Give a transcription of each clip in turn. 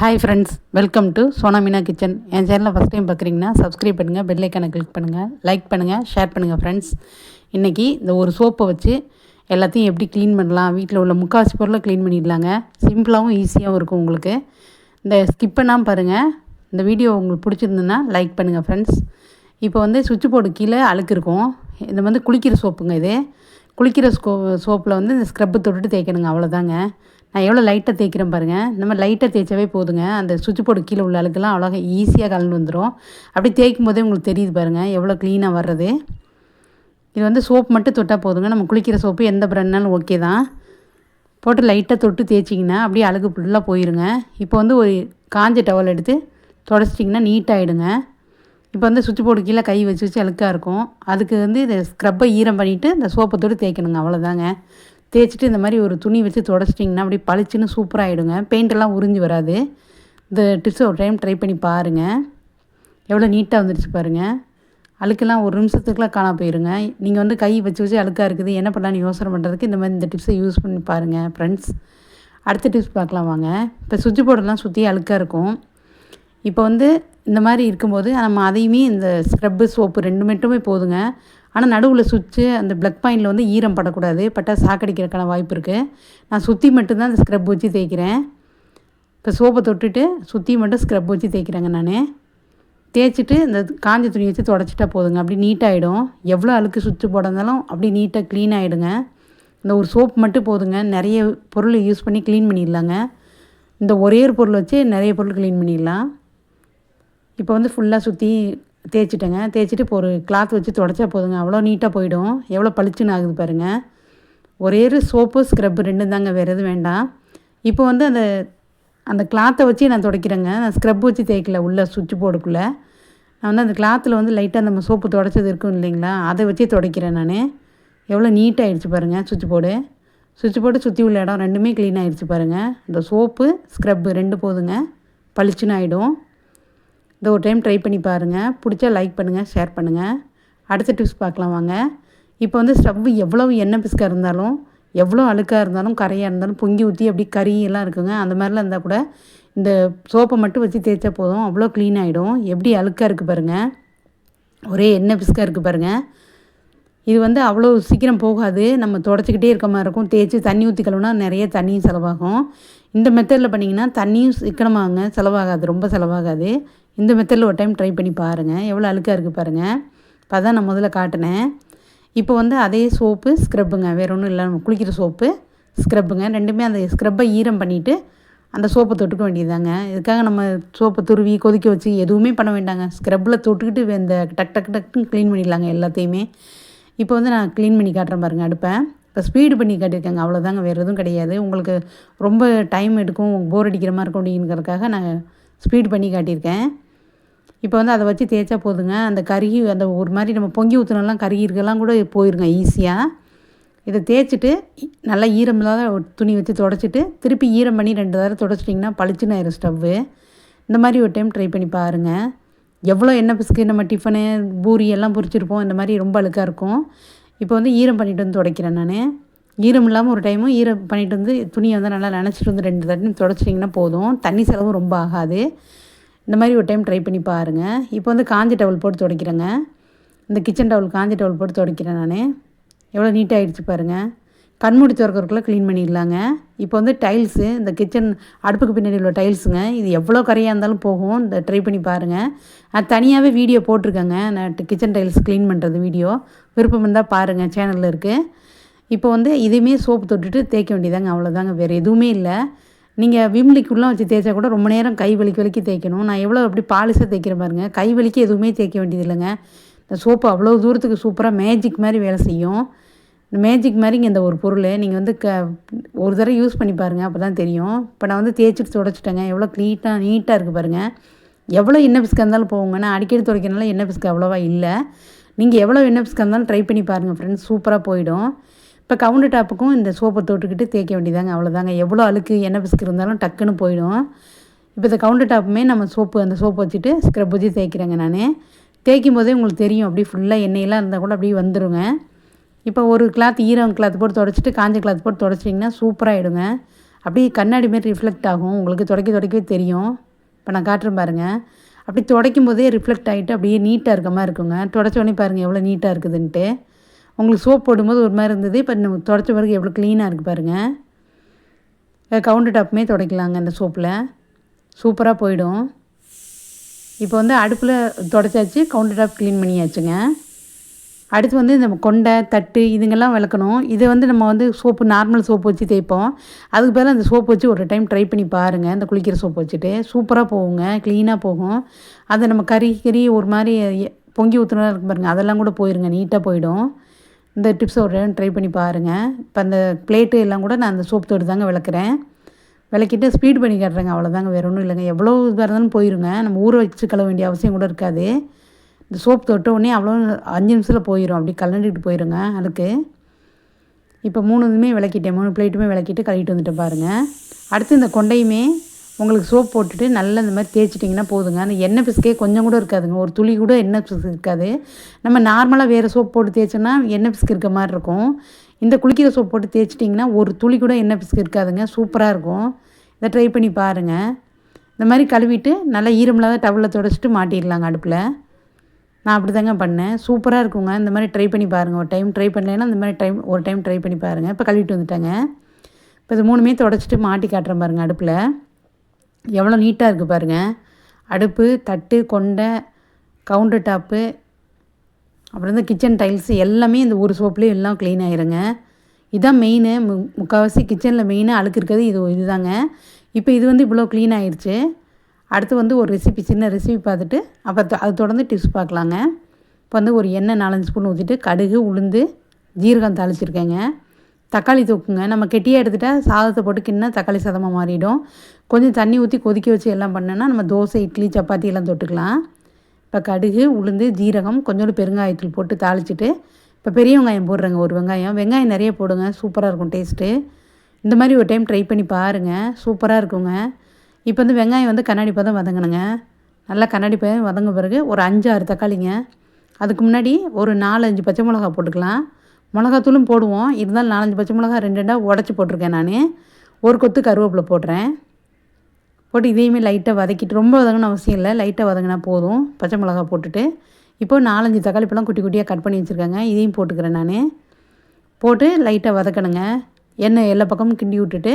Hi friends welcome to Sonamina kitchen என் சேனலில் first time பார்க்குறீங்கன்னா subscribe பண்ணுங்கள் பெல் ஐக்கனை கிளிக் பண்ணுங்கள் லைக் பண்ணுங்கள் ஷேர் பண்ணுங்கள் ஃப்ரெண்ட்ஸ் இன்றைக்கி இந்த ஒரு சோப்பை வச்சு எல்லாத்தையும் எப்படி க்ளீன் பண்ணலாம் வீட்டில் உள்ள முக்கால்வாசி பொருளை க்ளீன் பண்ணிடலாங்க. சிம்பிளாகவும் ஈஸியாகவும் இருக்கும் உங்களுக்கு. இந்த ஸ்கிப் பண்ணாமல் பாருங்கள் இந்த வீடியோ உங்களுக்கு பிடிச்சிருந்துன்னா லைக் பண்ணுங்கள் ஃப்ரெண்ட்ஸ் இப்போ வந்து சுவிட்ச் போர்டு கீழே அழுக்கு இருக்கும். இது வந்து குளிக்கிற சோப்புங்க இது. குளிக்கிற ஸ்கோ சோப்பில் வந்து இந்த ஸ்க்ரப்பு தொட்டுட்டு தேய்க்கணுங்க அவ்வளோதாங்க நான் எவ்வளோ லைட்டாக தேய்க்கிறேன் பாருங்கள் இந்த மாதிரி லைட்டாக தேய்ச்சவே போதுங்க. அந்த சுவிட்ச் போர்டு கீழே உள்ள அழுக்கெல்லாம் அவ்வளோகா ஈஸியாக கலந்து வந்துடும் அப்படி தேய்க்கும் போதே உங்களுக்கு தெரியுது பாருங்கள் எவ்வளோ க்ளீனாக வர்றது. இது வந்து சோப் மட்டும் தொட்டால் போதுங்க. நம்ம குளிக்கிற சோப்பு எந்த பிராண்ட்னாலும் ஓகே தான். போட்டு லைட்டாக தொட்டு தேய்ச்சிங்கன்னா அப்படியே அழுகு ஃபுல்லாக போயிருங்க. இப்போ வந்து ஒரு காஞ்ச டவல் எடுத்து தொடச்சிட்டிங்கன்னா நீட்டாகிடுங்க இப்போ வந்து சுவிட்ச் போர்டு கீழே கை வச்சு வச்சு அழுக்காக இருக்கும். அதுக்கு வந்து இந்த ஸ்க்ரப்பை ஈரம் பண்ணிவிட்டு இந்த சோப்பை தொட்டு தேய்க்கணுங்க. அவ்வளோதாங்க தேய்ச்சிட்டு இந்த மாதிரி ஒரு துணி வச்சு தொடச்சிட்டிங்கன்னா அப்படியே பளிச்சுன்னு சூப்பராகிடுங்க பெயிண்டெல்லாம் உறிஞ்சி வராது. இந்த டிப்ஸை ஒரு டைம் ட்ரை பண்ணி பாருங்கள் எவ்வளோ நீட்டாக வந்துடுச்சு பாருங்கள் அழுக்கெல்லாம் ஒரு நிமிஷத்துக்குலாம் காணா போயிருங்க. நீங்கள் வந்து கை வச்சு வச்சு அழுக்காக இருக்குது. என்ன பண்ணலான்னு யோசனை பண்ணுறதுக்கு இந்த மாதிரி இந்த டிப்ஸை யூஸ் பண்ணி பாருங்கள் ஃப்ரெண்ட்ஸ் அடுத்த டிப்ஸ் பார்க்கலாம் வாங்க. இப்போ சுவிட்ச் போர்டெல்லாம் சுற்றி அழுக்காக இருக்கும். இப்போ வந்து இந்த மாதிரி இருக்கும்போது நம்ம அதையுமே இந்த ஸ்க்ரப்பு சோப்பு ரெண்டு மட்டுமே போதுங்க. ஆனால் நடுவில் சுவிட்சு அந்த ப்ளக் பாயிண்டில் வந்து ஈரம் படக்கூடாது. பட்டால் சாக்கடிக்கிறதுக்கான வாய்ப்பு இருக்குது நான் சுற்றி மட்டும்தான் அந்த ஸ்க்ரப் வச்சு தேய்க்கிறேன். இப்போ சோப்பை தொட்டுட்டு சுற்றி மட்டும் ஸ்க்ரப் வச்சு தேய்க்கிறேங்க நான். தேய்ச்சிட்டு இந்த காஞ்ச துணி வச்சு தொடச்சிட்டா போதுங்க. அப்படி நீட்டாகிடும் எவ்வளோ அழுக்கு சுவிட்சு போட அப்படி நீட்டாக க்ளீன் ஆகிடுங்க இந்த ஒரு சோப் மட்டும் போதுங்க. நிறைய பொருள் யூஸ் பண்ணி க்ளீன் பண்ணிடலாங்க. இந்த ஒரே ஒரு பொருள் வச்சு நிறைய பொருள் க்ளீன் பண்ணிடலாம். இப்போ வந்து ஃபுல்லாக சுற்றி தேய்ச்சிட்டேங்க. தேய்ச்சிட்டு இப்போ ஒரு கிளாத் வச்சு தொடச்சா போதுங்க. அவ்வளோ நீட்டாக போயிடும். எவ்வளோ பளிச்சுன்னு ஆகுது பாருங்கள் ஒரே ஒரு சோப்பு ஸ்க்ரப்பு ரெண்டும் தாங்க வேறு எதுவும் வேண்டாம். இப்போ வந்து அந்த அந்த கிளாத்தை வச்சு நான் துடைக்கிறேங்க. நான் ஸ்க்ரப் வச்சு தேய்க்கல. உள்ள சுவிட்ச் போர்டுக்குள்ளே. நான் வந்து அந்த கிளாத்தில் வந்து லைட்டாக நம்ம சோப்பு துடைச்சது இருக்கும் இல்லைங்களா? அதை வச்சே துடைக்கிறேன் நான். எவ்வளோ நீட்டாகிடுச்சு பாருங்கள் சுவிட்ச் போர்டு. சுவிட்ச் போர்டு சுற்றி உள்ள இடம் ரெண்டுமே க்ளீன் ஆகிடுச்சு பாருங்கள் இந்த சோப்பு ஸ்க்ரப்பு ரெண்டு போதுங்க. பளிச்சுன்னு ஆகிடும் இந்த ஒரு டைம் ட்ரை பண்ணி பாருங்கள் பிடிச்சா லைக் பண்ணுங்கள் ஷேர் பண்ணுங்கள் அடுத்த டிப்ஸ் பார்க்கலாம் வாங்க. இப்போ வந்து ஸ்டவ் எவ்வளோ எண்ணெய் பிஸ்காக இருந்தாலும் எவ்வளோ அழுக்காக இருந்தாலும் கரையாக இருந்தாலும் பொங்கி ஊற்றி அப்படி கறியெல்லாம் இருக்குங்க. அந்த மாதிரிலாம் இருந்தால் கூட இந்த சோப்பை மட்டும் வச்சு தேய்ச்சா போதும். அவ்வளோ க்ளீன் ஆகிடும் எப்படி அழுக்காக இருக்குது பாருங்கள் ஒரே எண்ணெய் பிஸ்காக இருக்குது பாருங்கள் இது வந்து அவ்வளோ சீக்கிரம் போகாது. நம்ம தொடச்சிக்கிட்டே இருக்க மாதிரி இருக்கும். தேய்ச்சி தண்ணி ஊற்றி கழுவுனா நிறைய தண்ணியும் செலவாகும். இந்த மெத்தடில் பண்ணிங்கன்னா தண்ணியும் சிக்கனமாகுங்க செலவாகாது. ரொம்ப செலவாகாது. இந்த மெத்தடில் ஒரு டைம் ட்ரை பண்ணி பாருங்கள் எவ்வளோ அழுக்காக இருக்குது பாருங்கள் இப்போ அதான் நான் முதல்ல காட்டினேன். இப்போ வந்து அதே சோப்பு ஸ்க்ரப்புங்க வேறு ஒன்றும் இல்லை. நம்ம குளிக்கிற சோப்பு ஸ்க்ரப்புங்க ரெண்டுமே அந்த ஸ்க்ரப்பை ஈரம் பண்ணிவிட்டு அந்த சோப்பை தொட்டுக்க வேண்டியதாங்க இதுக்காக நம்ம சோப்பை துருவி கொதிக்க வச்சு எதுவுமே பண்ண வேண்டாங்க. ஸ்க்ரப்பில் தொட்டுக்கிட்டு இந்த டக் டக் டக்குன்னு க்ளீன் பண்ணிடலாங்க எல்லாத்தையுமே. இப்போ வந்து நான் க்ளீன் பண்ணி காட்டுறேன் பாருங்கள் அடுப்பேன் இப்போ ஸ்பீடு பண்ணி காட்டியிருக்காங்க. அவ்வளோதாங்க வேறு எதுவும் கிடையாது. உங்களுக்கு ரொம்ப டைம் எடுக்கும் போர் அடிக்கிற மாதிரி இருக்கும் அப்படிங்கிறதுக்காக நான் ஸ்பீடு பண்ணி காட்டியிருக்கேன். இப்போ வந்து அதை வச்சு தேய்ச்சா போதுங்க. அந்த கருகி அந்த ஒரு மாதிரி நம்ம பொங்கி ஊற்றுனெல்லாம் கருகி இருக்கெல்லாம் கூட போயிருங்க ஈஸியாக இதை தேய்ச்சிட்டு நல்லா ஈரம் இல்லாத துணி வச்சு தொடச்சிட்டு திருப்பி ஈரம் பண்ணி ரெண்டு தடவை தொடச்சிட்டிங்கன்னா பளிச்சுன்னு ஆயிரும் ஸ்டவ்வு. இந்த மாதிரி ஒரு டைம் ட்ரை பண்ணி பாருங்கள் எவ்வளோ எண்ணெய் பிஸ்கு நம்ம டிஃபனு பூரி எல்லாம் பொரிச்சிருப்போம். இந்த மாதிரி ரொம்ப அழுக்காக இருக்கும். இப்போ வந்து ஈரம் பண்ணிட்டு வந்து துடைக்கிறேன் நான். ஈரம் இல்லாமல் ஒரு டைமும் ஈரம் பண்ணிட்டு வந்து துணியை வந்து நல்லா நினச்சிட்டு வந்து ரெண்டு தடவை தொடச்சிட்டிங்கன்னா போதும். தண்ணி செலவும் ரொம்ப ஆகாது. இந்த மாதிரி ஒரு டைம் ட்ரை பண்ணி பாருங்கள் இப்போ வந்து காஞ்சி டவல் போட்டு துடைக்கிறேங்க. இந்த கிச்சன் டவல் காஞ்சி டவல் போட்டு துடைக்கிறேன் நான். எவ்வளோ நீட்டாக ஆகிடுச்சு பாருங்கள் கண்மூடி திறக்கிறதுக்குள்ளே க்ளீன் பண்ணிடலாங்க. இப்போ வந்து டைல்ஸு இந்த கிச்சன் அடுப்புக்கு பின்னாடி உள்ள டைல்ஸுங்க இது எவ்வளோ கரையாக இருந்தாலும் போகும். இந்த ட்ரை பண்ணி பாருங்கள் நான் தனியாகவே வீடியோ போட்டிருக்கேங்க. நான் கிச்சன் டைல்ஸ் க்ளீன் பண்ணுறது வீடியோ விருப்பம் இருந்தால் பாருங்கள் சேனலில் இருக்குது இப்போ வந்து இதையுமே சோப்பு தொட்டுட்டு தேய்க்க வேண்டியதாங்க. அவ்வளோதாங்க வேறு எதுவுமே இல்லை. நீங்கள் விம்லிக்குள்ளே வச்சு தேய்ச்சா கூட ரொம்ப நேரம் கை வலிக்கு வலிக்கு தேய்க்கணும். நான் எவ்வளோ அப்படி பாலிஷாக தேய்க்கிற பாருங்க. கை வலிக்கு எதுவுமே தேய்க்க வேண்டியது இல்லைங்க இந்த சோப்பு அவ்வளோ தூரத்துக்கு சூப்பராக மேஜிக் மாதிரி வேலை செய்யும். இந்த மேஜிக் மாதிரிங்க இந்த ஒரு பொருள் நீங்கள் வந்து க ஒரு தடவை யூஸ் பண்ணி பாருங்கள் அப்போ தான் தெரியும். இப்போ நான் வந்து தேய்ச்சிட்டு தொடச்சிட்டேங்க. எவ்வளோ க்ளீட்டாக நீட்டாக இருக்குது பாருங்கள் எவ்வளோ என்ன பிஸ்காக இருந்தாலும் போவோங்க நான் அடிக்கடி துடைக்கிறனால என்ன பிஸ்கு அவ்வளோவா இல்லை. நீங்கள் எவ்வளோ என்ன பிஸ்காக இருந்தாலும் ட்ரை பண்ணி பாருங்கள் ஃப்ரெண்ட்ஸ் சூப்பராக போயிடும். இப்போ கவுண்டர் டாப்புக்கும் இந்த சோப்பை தொட்டுக்கிட்டு தேய்க்க வேண்டியதாங்க அவ்வளோதாங்க எவ்வளோ அழுக்கு எண்ணெய் பிஸ்கு இருந்தாலும் டக்குன்னு போயிடும். இப்போ இந்த கவுண்டர் டாப்புமே நம்ம சோப்பு அந்த சோப்பு வச்சுட்டு ஸ்க்ரப் வச்சு தேய்க்கிறேங்க நான். தேய்க்கும் போதே உங்களுக்கு தெரியும் அப்படியே ஃபுல்லாக எண்ணெயெல்லாம் இருந்தால் கூட அப்படியே வந்துடுங்க இப்போ ஒரு கிளாத் ஈரம் கிளாத் போட்டு தொடச்சிட்டு காஞ்ச கிளாத் போட்டு தொடச்சிட்டிங்கன்னா சூப்பராகிடுங்க அப்படியே கண்ணாடி மாரி ரிஃப்ளெக்ட் ஆகும். உங்களுக்கு துடைக்க துடைக்கவே தெரியும். இப்போ நான் காட்டுறேன் பாருங்கள் அப்படி துடைக்கும் போதே ரிஃப்ளெக்ட் ஆகிட்டு அப்படியே நீட்டாக இருக்க மாதிரி இருக்குங்க. துடைச்ச உடனே பாருங்கள் எவ்வளோ நீட்டாக இருக்குதுன்ட்டு. உங்களுக்கு சோப் போடும்போது ஒரு மாதிரி இருந்தது. இப்போ நம்ம தொடச்ச பிறகு எவ்வளோ க்ளீனாக இருக்குது பாருங்கள் கவுண்டர் டாப்புமே துடைக்கலாங்க இந்த சோப்பில். சூப்பராக போயிடும். இப்போ வந்து அடுப்பில் துடைச்சாச்சு கவுண்டர் டாப் க்ளீன் பண்ணியாச்சுங்க. அடுத்து வந்து இந்த கொண்டை தட்டு இதுங்கெல்லாம் விளக்கணும். இதை வந்து நம்ம வந்து சோப்பு நார்மல் சோப்பு வச்சு தேய்ப்போம். அதுக்கு பதிலாக அந்த சோப்பு வச்சு ஒரு டைம் ட்ரை பண்ணி பாருங்கள் இந்த குளிக்கிற சோப்பு வச்சுட்டு சூப்பராக போகுங்க க்ளீனாக போகும். அதை நம்ம கறி கறி ஒரு மாதிரி பொங்கி ஊற்றுனா இருக்கு பாருங்கள் அதெல்லாம் கூட போயிருங்க நீட்டாக போயிடும். இந்த டிப்ஸ் ஒரு ட்ரை பண்ணி பாருங்கள் இப்போ அந்த பிளேட்டு எல்லாம் கூட நான் அந்த சோப் தொட்டு தாங்க விளக்குறேன். விளக்கிட்டு ஸ்பீட் பண்ணி காட்டுறேங்க. அவ்வளோதாங்க வேறு ஒன்றும் இல்லைங்க. எவ்வளோ இதாக இருந்தாலும் போயிருங்க. நம்ம ஊற வச்சு கழுவ வேண்டிய அவசியம் கூட இருக்காது. இந்த சோப் தொட்ட உடனே அவ்வளோ அஞ்சு நிமிஷத்தில் போயிடும் அப்படி கலண்டுக்கிட்டு போயிருங்க. அதுக்கு இப்போ மூணு விளக்கிட்டேன். மூணு பிளேட்டுமே விளக்கிட்டு கழுவிட்டு வந்துட்டு பாருங்கள் அடுத்து இந்த கொண்டையுமே உங்களுக்கு சோப் போட்டுட்டு நல்லா இந்த மாதிரி தேய்ச்சிட்டிங்கன்னா போதுங்க. அந்த எண்ணெய் பிசுக்கே கொஞ்சம் கூட இருக்காதுங்க. ஒரு துளி கூட எண்ணெய் பிசுக்கு இருக்காது. நம்ம நார்மலாக வேறு சோப் போட்டு தேய்ச்சோன்னா எண்ணெய் பிசுக்கு இருக்க மாதிரி இருக்கும். இந்த குளிக்கிற சோப் போட்டு தேய்ச்சிட்டிங்கன்னா ஒரு துளி கூட எண்ணெய் பிசுக்கு இருக்காதுங்க. சூப்பராக இருக்கும். இதை ட்ரை பண்ணி பாருங்கள் இந்த மாதிரி கழுவிட்டு நல்லா ஈரமில்லாத டவலில் தொடச்சிட்டு மாட்டிடலாங்க அடுப்பில். நான் அப்படி தாங்க பண்ணேன். சூப்பராக இருக்குங்க. இந்த மாதிரி ட்ரை பண்ணி பாருங்கள் ஒரு டைம் ட்ரை பண்ணலைன்னா இந்த மாதிரி டைம் ஒரு டைம் ட்ரை பண்ணி பாருங்கள் இப்போ கழுவிட்டு வந்துட்டேங்க. இப்போ இது மூணுமே தொடச்சிட்டு மாட்டி காட்டுறேன் பாருங்கள் அடுப்பில். எவ்வளோ நீட்டாக இருக்குது பாருங்கள் அடுப்பு தட்டு கொண்டை கவுண்டர் டாப்பு அப்புறம் வந்து கிச்சன் டைல்ஸு எல்லாமே இந்த ஒரு சோப்லேயும் எல்லாம் க்ளீன் ஆயிருங்க. இதுதான் மெயினு மு முக்கால்வாசி கிச்சனில் மெயினாக அழுக்கு இருக்கிறது இது இதுதாங்க. இப்போ இது வந்து இவ்வளோ க்ளீன் ஆயிடுச்சு அடுத்து வந்து ஒரு ரெசிபி சின்ன ரெசிபி பார்த்துட்டு அப்புறம் அது தொடர்ந்து டிப்ஸ் பார்க்கலாங்க. இப்போ வந்து ஒரு எண்ணெய் நாலஞ்சு ஸ்பூன் ஊற்றிட்டு கடுகு உளுந்து ஜீரகம் தாளிச்சிருக்கேங்க. தக்காளி தொக்குங்க. நம்ம கெட்டியாக எடுத்துகிட்டா சாதத்தை போட்டு கிண்ண தக்காளி சாதமாக மாறிடும். கொஞ்சம் தண்ணி ஊற்றி கொதிக்க வச்சு எல்லாம் பண்ணோன்னா நம்ம தோசை இட்லி சப்பாத்தி எல்லாம் தொட்டுக்கலாம். இப்போ கடுகு உளுந்து ஜீரகம் கொஞ்சோண்டு பெருங்காயத்தூள் போட்டு தாளிச்சிட்டு இப்போ பெரிய வெங்காயம் போடுறேங்க. ஒரு வெங்காயம். வெங்காயம் நிறைய போடுங்க. சூப்பராக இருக்கும் டேஸ்ட்டு இந்த மாதிரி ஒரு டைம் ட்ரை பண்ணி பாருங்கள் சூப்பராக இருக்குங்க. இப்போ வந்து வெங்காயம் வந்து கண்ணாடி பதம் வதங்கணுங்க. நல்லா கண்ணாடி பதம் வதங்க பிறகு ஒரு அஞ்சு ஆறு தக்காளிங்க. அதுக்கு முன்னாடி ஒரு நாலஞ்சு பச்சை மிளகா போட்டுக்கலாம். மிளகாத்தூளும் போடுவோம். இருந்தாலும் நாலஞ்சு பச்சை மிளகா ரெண்டு ரெண்டாக உடச்சி போட்டிருக்கேன் நான். ஒரு கொத்து கருவேப்பிலை போடுறேன் போட்டு இதையுமே லைட்டாக வதக்கிட்டு ரொம்ப வதங்கணும் அவசியம் இல்லை. லைட்டாக வதங்கினா போதும். பச்சை மிளகா போட்டுட்டு இப்போ நாலஞ்சு தக்காளி பழம் குட்டி குட்டியாக கட் பண்ணி வச்சுருக்காங்க. இதையும் போட்டுக்கிறேன் நான். போட்டு லைட்டாக வதக்கணுங்க. எண்ணெய் எல்லா பக்கமும் கிண்டி விட்டுட்டு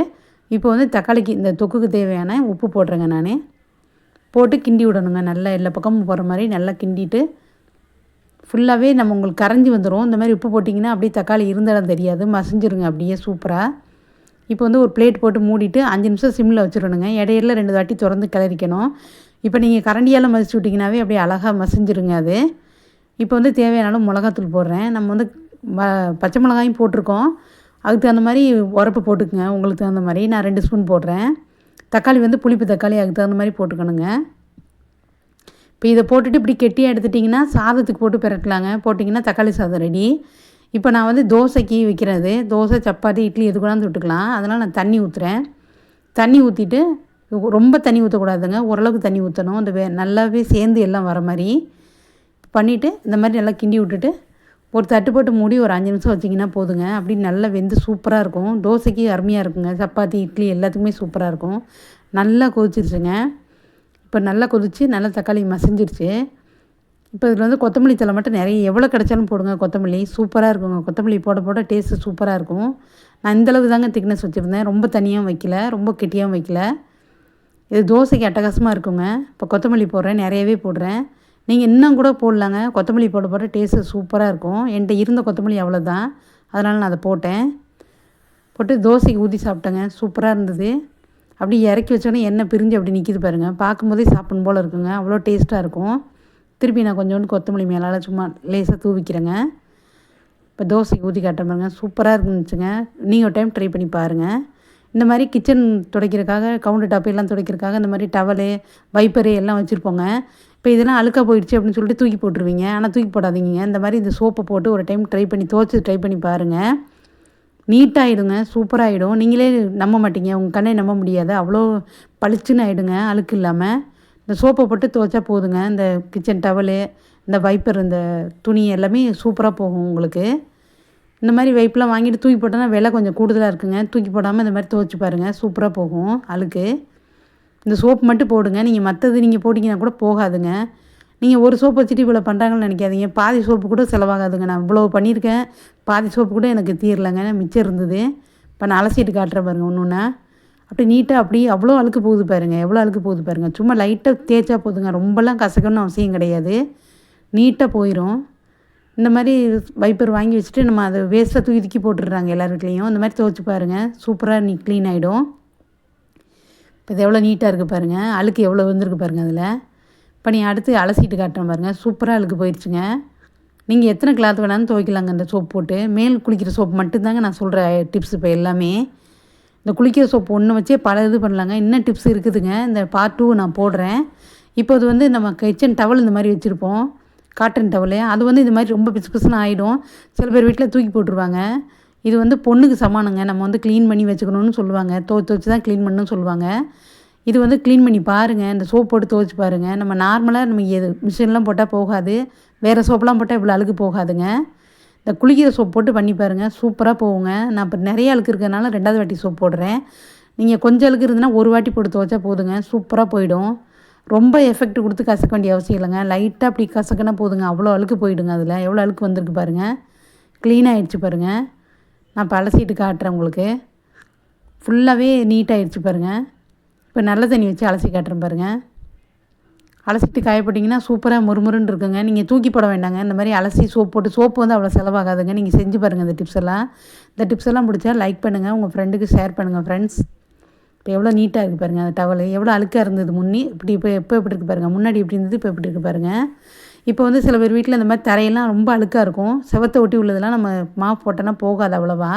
இப்போ வந்து தக்காளிக்கு இந்த தொக்குக்கு தேவையான உப்பு போடுறேங்க நான். போட்டு கிண்டி விடணுங்க. நல்லா எல்லா பக்கமும் போகிற மாதிரி நல்லா கிண்டிட்டு ஃபுல்லாகவே நம்ம உங்களுக்கு கரைஞ்சி வந்துடும் இந்த மாதிரி உப்பு போட்டிங்கன்னா அப்படியே தக்காளி இருந்தாலும் தெரியாது. மசிஞ்சிருங்க அப்படியே சூப்பராக இப்போ வந்து ஒரு பிளேட் போட்டு மூடிட்டு அஞ்சு நிமிஷம் சிம்மில் வச்சிடணுங்க இடையில ரெண்டு வாட்டி திறந்து கிளறிக்கணும். இப்போ நீங்கள் கரண்டியால் மசிச்சு விட்டிங்கனாவே அப்படியே அழகாக மசிஞ்சிருங்க அது. இப்போ வந்து தேவையான மிளகாத்தூள் போடுறேன். நம்ம வந்து பச்சை மிளகாயும் போட்டிருக்கோம். அதுக்கு தகுந்த மாதிரி உரப்பு போட்டுக்குங்க. உங்களுக்கு தகுந்த மாதிரி நான் ரெண்டு ஸ்பூன் போடுறேன். தக்காளி வந்து புளிப்பு தக்காளி அதுக்கு தகுந்த மாதிரி போட்டுக்கணுங்க. இப்போ இதை போட்டுட்டு இப்படி கெட்டியாக எடுத்துட்டிங்கன்னா சாதத்துக்கு போட்டு பிறக்கலாங்க போட்டிங்கன்னா தக்காளி சாதம் ரெடி இப்போ நான் வந்து தோசைக்கு வைக்கிறது. தோசை சப்பாத்தி இட்லி எது கூட தொட்டுக்கலாம் அதனால் நான் தண்ணி ஊற்றுறேன் தண்ணி ஊற்றிட்டு ரொம்ப தண்ணி ஊற்றக்கூடாதுங்க ஓரளவுக்கு தண்ணி ஊற்றணும் அந்த வே நல்லாவே சேர்ந்து எல்லாம் வர மாதிரி பண்ணிவிட்டு இந்த மாதிரி நல்லா கிண்டி விட்டுட்டு ஒரு தட்டு போட்டு மூடி ஒரு அஞ்சு நிமிஷம் வச்சிங்கன்னா போதுங்க. அப்படி நல்லா வெந்து சூப்பராக இருக்கும். தோசைக்கு அருமையாக இருக்குங்க. சப்பாத்தி இட்லி எல்லாத்துக்குமே சூப்பராக இருக்கும். நல்லா கொதிச்சிருச்சுங்க. இப்போ நல்லா கொதித்து நல்லா தக்காளி மசிஞ்சிருச்சு. இப்போ இதில் வந்து கொத்தமல்லி தலை மட்டும் நிறைய எவ்வளோ கிடச்சாலும் போடுங்க கொத்தமல்லி. சூப்பராக இருக்குங்க. கொத்தமல்லி போட போட டேஸ்ட்டு சூப்பராக இருக்கும். நான் இந்தளவு தாங்க திக்னஸ் வச்சுருந்தேன். ரொம்ப தனியாகவும் வைக்கல ரொம்ப கெட்டியாகவும் வைக்கல. இது தோசைக்கு அட்டகாசமாக இருக்குங்க. இப்போ கொத்தமல்லி போடுறேன் நிறையவே போடுறேன். நீங்கள் இன்னும் கூட போடலாங்க. கொத்தமல்லி போட போட டேஸ்ட்டு சூப்பராக இருக்கும். என்கிட்ட இருந்த கொத்தமல்லி அவ்வளோதான் அதனால் நான் அதை போட்டேன். போட்டு தோசைக்கு ஊற்றி சாப்பிட்டேங்க. சூப்பராக இருந்தது. அப்படி இறக்கி வச்சோன்னே எண்ணெய் பிரிஞ்சு அப்படி நிற்கிது பாருங்கள் பார்க்கும்போதே சாப்பிடும் போல் இருக்குங்க. அவ்வளோ டேஸ்ட்டாக இருக்கும். திருப்பி நான் கொஞ்சோண்டு கொத்தமல்லி மேலால் சும்மா லேசாக தூவிக்கிறேங்க. இப்போ தோசைக்கு ஊற்றி காட்டுற பாருங்க. சூப்பராக இருந்துச்சுங்க. நீங்கள் ஒரு டைம் ட்ரை பண்ணி பாருங்கள் இந்த மாதிரி கிச்சன் துடைக்கிறதுக்காக கவுண்டர் டாப் எல்லாம் துடைக்கிறதுக்காக இந்த மாதிரி டவலு வைப்பரு எல்லாம் வச்சுருப்போங்க. இப்போ இதெல்லாம் அழுக்காக போயிடுச்சு அப்படின்னு சொல்லிட்டு தூக்கி போட்டுருவீங்க. ஆனால் தூக்கி போடாதீங்க. இந்த மாதிரி இந்த சோப்பை போட்டு ஒரு டைம் ட்ரை பண்ணி துவச்சி ட்ரை பண்ணி பாருங்கள் நீட்டாகிடுங்க சூப்பராகிடும் நீங்களே நம்ப மாட்டீங்க. உங்கள் கண்ணை நம்ப முடியாது. அவ்வளோ பளிச்சுன்னு ஆகிடுங்க அழுக்கு இல்லாமல் இந்த சோப்பை போட்டு துவைச்சா போதுங்க. இந்த கிச்சன் டவலு இந்த வைப்பர் இந்த துணி எல்லாமே சூப்பராக போகும் உங்களுக்கு. இந்த மாதிரி வைப்பெலாம் வாங்கிட்டு தூக்கி போட்டோன்னா விலை கொஞ்சம் கூடுதலாக இருக்குங்க. தூக்கி போடாமல் இந்த மாதிரி துவைச்சி பாருங்கள் சூப்பராக போகும் அழுக்கு. இந்த சோப்பு மட்டும் போடுங்க. நீங்கள் மற்றது நீங்கள் போட்டிங்கன்னா கூட போகாதுங்க. நீங்கள் ஒரு சோப்பு வச்சுட்டு இவ்வளோ பண்ணுறாங்கன்னு நினைக்காதீங்க. பாதி சோப்பு கூட செலவாகாதுங்க. நான் இவ்வளோ பண்ணியிருக்கேன். பாதி சோப்பு கூட எனக்கு தீரலைங்க. மிச்சம் இருந்தது. இப்போ நான் அலசிட்டு காட்டுறேன் பாருங்கள் ஒன்று ஒன்றா அப்படி நீட்டாக அப்படி அவ்வளோ அழுக்கு போகுது பாருங்கள் எவ்வளோ அழுக்கு போகுது பாருங்கள் சும்மா லைட்டாக தேய்ச்சா போதுங்க. ரொம்பலாம் கசக்கணும்னு அவசியம் கிடையாது. நீட்டாக போயிடும் இந்த மாதிரி வைப்பர் வாங்கி வச்சுட்டு நம்ம அதை வேஸ்ட்டாக தூக்கி தூக்கி போட்டுடுறாங்க எல்லார் வீட்லேயும். இந்த மாதிரி துவச்சி பாருங்கள் சூப்பராக நீ க்ளீன் ஆகிடும் இப்போ இது எவ்வளோ நீட்டாக இருக்குது பாருங்கள் அழுக்கு எவ்வளோ வந்திருக்கு பாருங்கள் அதில். இப்போ நீ அடுத்து அலசிட்டு காட்டுறேன் பாருங்கள் சூப்பராக அழுக்கு போயிடுச்சுங்க நீங்கள் எத்தனை கிளாத் வேணாலும் துவைக்கலாங்க இந்த சோப் போட்டு. மேல் குளிக்கிற சோப் மட்டும்தாங்க நான் சொல்கிற டிப்ஸ் இப்போ எல்லாமே. இந்த குளிக்கிற சோப் ஒன்று வச்சே பல இது பண்ணலாங்க. இன்னும் டிப்ஸ் இருக்குதுங்க. இந்த பார்ட் டூ நான் போடுறேன். இப்போ அது வந்து நம்ம கிச்சன் டவல் இந்த மாதிரி வச்சுருப்போம். காட்டன் டவலு அது வந்து இது மாதிரி ரொம்ப பிசு பிசுன்னு ஆகிடும் சில பேர் வீட்டில் தூக்கி போட்டுருவாங்க. இது வந்து பொண்ணுக்கு சமானங்க. நம்ம வந்து க்ளீன் பண்ணி வச்சுக்கணும்னு சொல்லுவாங்க. துவச்சி துவச்சி தான் க்ளீன் பண்ணணும்னு சொல்லுவாங்க. இது வந்து க்ளீன் பண்ணி பாருங்கள் இந்த சோப் போட்டு துவச்சி பாருங்கள் நம்ம நார்மலாக நம்ம எது மிஷின்லாம் போட்டால் போகாது. வேறு சோப்லாம் போட்டால் இவ்வளோ அழுக்கு போகாதுங்க. இந்த குளிக்கிற சோப் போட்டு பண்ணி பாருங்கள் சூப்பராக போகுங்க. நான் இப்போ நிறைய அழுக்கு இருக்கிறதுனால ரெண்டாவது வாட்டி சோப் போடுறேன். நீங்கள் கொஞ்சம் அழுக்கு இருந்ததுன்னா ஒரு வாட்டி போட்டு துவைச்சா போதுங்க. சூப்பராக போயிடும். ரொம்ப எஃபெக்ட் கொடுத்து கசக்க வேண்டிய அவசியம் இல்லைங்க. லைட்டாக அப்படி கசக்கினா போதுங்க. அவ்வளோ அழுக்கு போயிடுங்க அதில். எவ்வளோ அழுக்கு வந்திருக்கு பாருங்கள் க்ளீன் ஆகிடுச்சு பாருங்கள் நான் இப்போ அலசிட்டு காட்டுறேன் உங்களுக்கு. ஃபுல்லாகவே நீட்டாகிடுச்சு பாருங்கள் இப்போ நல்ல தண்ணி வச்சு அலசி காட்டுறேன் பாருங்கள் அலசிட்டு காயப்பட்டிங்கன்னா சூப்பராக முறுமுறுன்னு இருக்குங்க. நீங்கள் தூக்கி போட வேண்டாங்க. இந்த மாதிரி அலசி சோப் போட்டு சோப்பு வந்து அவ்வளோ செலவாகாதுங்க. நீங்கள் செஞ்சு பாருங்கள் இந்த டிப்ஸ் எல்லாம். இந்த டிப்ஸ் எல்லாம் பிடிச்சா லைக் பண்ணுங்கள் உங்கள் ஃப்ரெண்டுக்கு ஷேர் பண்ணுங்கள் ஃப்ரெண்ட்ஸ் இப்போ எவ்வளோ நீட்டாக இருக்குது பாருங்கள் அந்த டவல் எவ்வளோ அழுக்காக இருந்தது முன்னி. இப்படி இப்போ எப்போ எப்படி இருக்குது பாருங்கள் முன்னாடி எப்படி இருந்தது இப்போ எப்படி இருக்குது பாருங்கள் இப்போ வந்து சில பேர் வீட்டில் இந்த மாதிரி தரையெல்லாம் ரொம்ப அழுக்காக இருக்கும். செவத்தை ஒட்டி உள்ளதெல்லாம் நம்ம மாவு போட்டோன்னா போகாது அவ்வளோவா.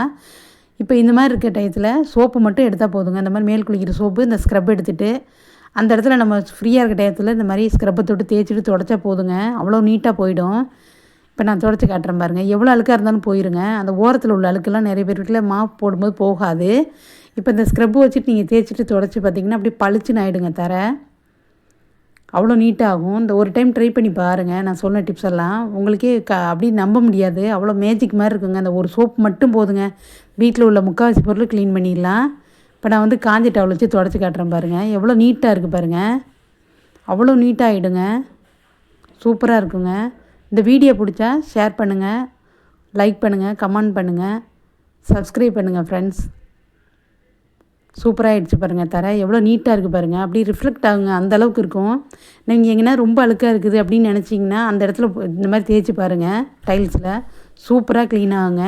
இப்போ இந்த மாதிரி இருக்க டயத்தில் சோப்பு மட்டும் எடுத்தால் போதுங்க. இந்த மாதிரி மேல் குளிக்கிற சோப்பு இந்த ஸ்க்ரப் எடுத்துகிட்டு அந்த இடத்துல நம்ம ஃப்ரீயாக இருக்க டயத்தில் இந்த மாதிரி ஸ்க்ரப்பை தொட்டு தேய்ச்சிட்டு தொடச்சா போதுங்க. அவ்வளோ நீட்டாக போயிடும். இப்போ நான் தொடச்சி காட்டுறேன் பாருங்கள் எவ்வளோ அழுக்காக இருந்தாலும் போயிருங்க. அந்த ஓரத்தில் உள்ள அழுக்கெல்லாம் நிறைய பேர் வீட்டில் மாப் போடும்போது போகாது. இப்போ இந்த ஸ்க்ரப்பு வச்சுட்டு நீங்கள் தேய்ச்சிட்டு தொடச்சி பார்த்தீங்கன்னா அப்படி பளிச்சுன்னு ஆகிடுங்க தர. அவ்வளோ நீட்டாகும் இந்த ஒரு டைம் ட்ரை பண்ணி பாருங்கள் நான் சொன்ன டிப்ஸ் எல்லாம். உங்களுக்கே க அப்படி நம்ப முடியாது. அவ்வளோ மேஜிக் மாதிரி இருக்குங்க. அந்த ஒரு சோப் மட்டும் போதுங்க. வீட்டில் உள்ள முக்கால்வாசி பொருள் க்ளீன் பண்ணிடலாம். இப்போ நான் வந்து காஞ்சி டவல் வச்சு தொடச்சி காட்டுறேன் பாருங்கள் எவ்வளோ நீட்டாக இருக்குது பாருங்கள் அவ்வளோ நீட்டாக ஆகிடுங்க சூப்பராக இருக்குங்க. இந்த வீடியோ பிடிச்சா ஷேர் பண்ணுங்கள் லைக் பண்ணுங்கள் கமெண்ட் பண்ணுங்கள் சப்ஸ்கிரைப் பண்ணுங்கள் ஃப்ரெண்ட்ஸ் சூப்பராகிடுச்சு பாருங்கள் தர. எவ்வளோ நீட்டாக இருக்குது பாருங்கள் அப்படி ரிஃப்ளெக்ட் ஆகுங்க. அந்த அளவுக்கு இருக்கும். நீங்கள் எங்கன்னா ரொம்ப அழுக்காக இருக்குது அப்படின்னு நினச்சிங்கன்னா அந்த இடத்துல இந்த மாதிரி தேய்ச்சி பாருங்கள் டைல்ஸில் சூப்பராக க்ளீன் ஆகுங்க.